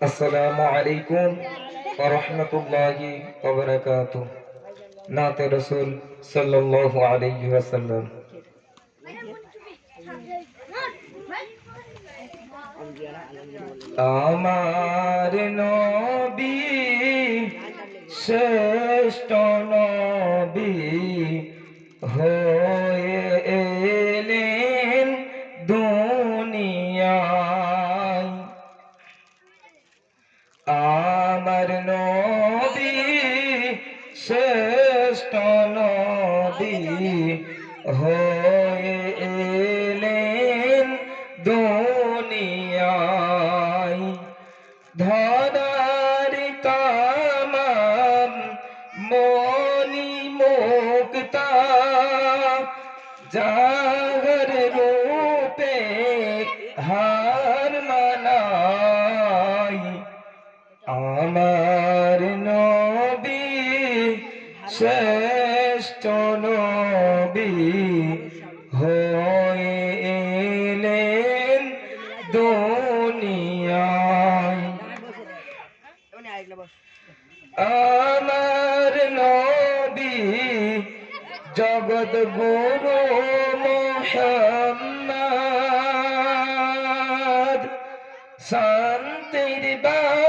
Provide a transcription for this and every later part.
আসসালামু আলাইকুম ওয়া রাহমাতুল্লাহি ওয়া বারাকাতুহু। নাতে রাসূল সাল্লাল্লাহু আলাইহি আমার নবী, শ্রেষ্ঠ নবী হয়ে এলেন দুনিয়ায় নবী হয়ে এলেন দুনিয়ায়। আমার নবী জগৎ গুরু মোহাম্মদ শান্তির বার্তা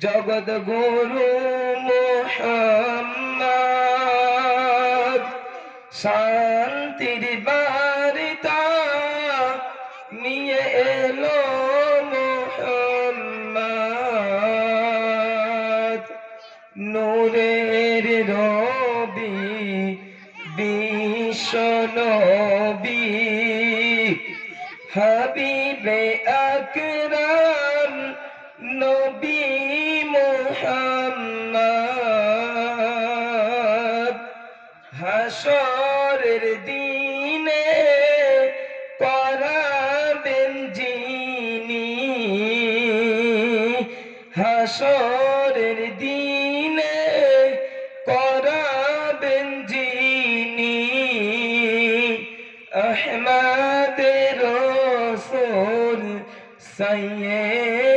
জগৎ গুরু মোহাম্মদ। শান্তির বার্তা নিয়ে এলো মোহাম্মদ। নূরের রবি বিশ্ব নবী। হাবিবে আকরাম আহমদ রসুল সৈয়দুনা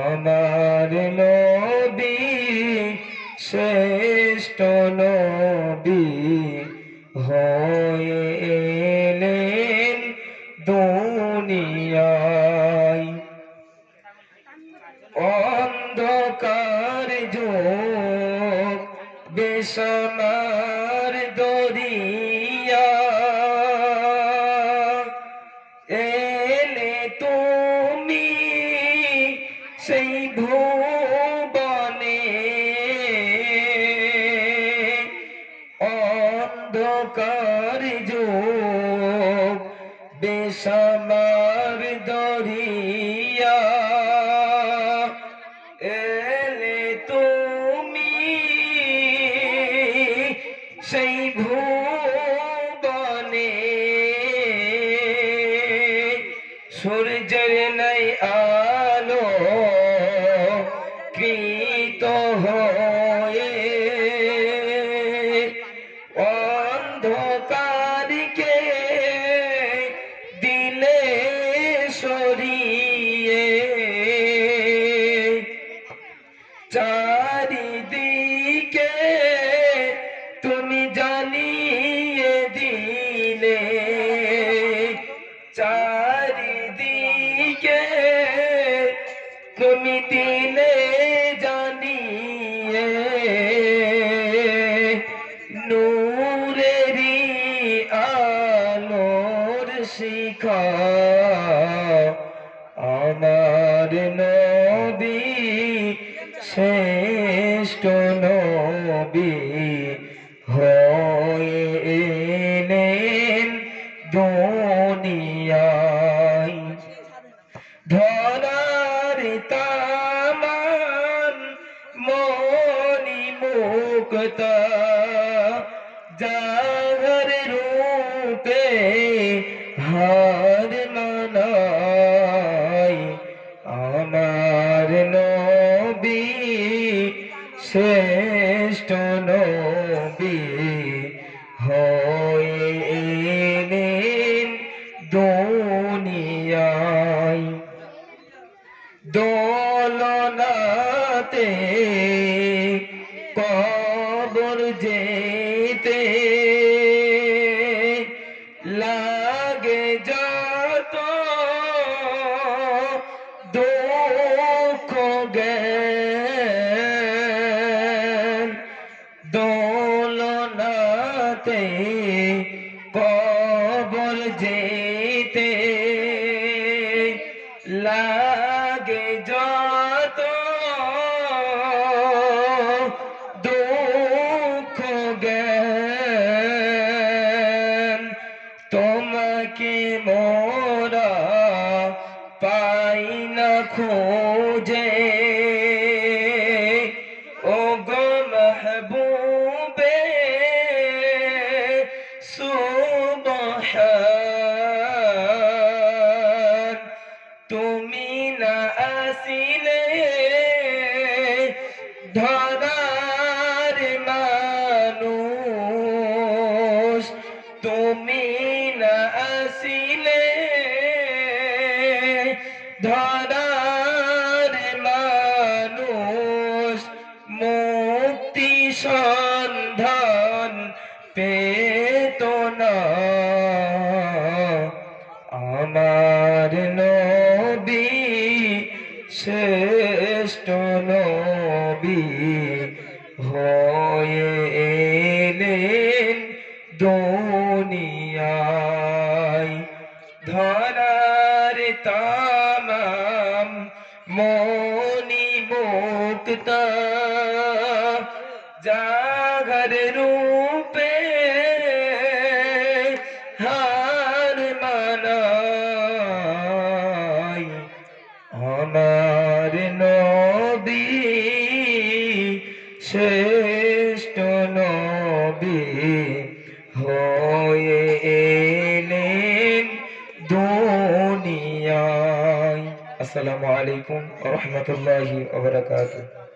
আমার নবী শ্রেষ্ঠ নবী হয়ে এলেন দুনিয়ায় অন্ধকার যোগ বেসমার কৃত হয়ে অন্ধকারকে দিলে সরিয়ে চারিদিকে তুমি জানিয়ে দিলে চারিদিকে তুমি দিলে আমার নবী শ্রেষ্ঠ নবী হয়ে এলেন দুনিয়ায়। ধরার তামান শ্রেষ্ঠ নবী হয়ে এলেন দুনিয়ায়। দোলনাতে যেতে লাগে যত দুঃখ জ্ঞান। তোমাকে মোরা পাই না খোঁজে। ও গো মহবুবে সুবহান তুমি না আসিলে, ধরার মানুষ মুক্তি সন্ধান পেত না। আমার নবী শ্রেষ্ঠ নবী হয়ে এলেন। দুনিয়ায় মুক্তা জাগর রূপে হার মানাই আমার নবী শ্রেষ্ঠ নবী হয়ে এলেন দুনিয়ায় আসসালামু আলাইকুম রহমতুল্লাহি ওয়া বারাকাতুহু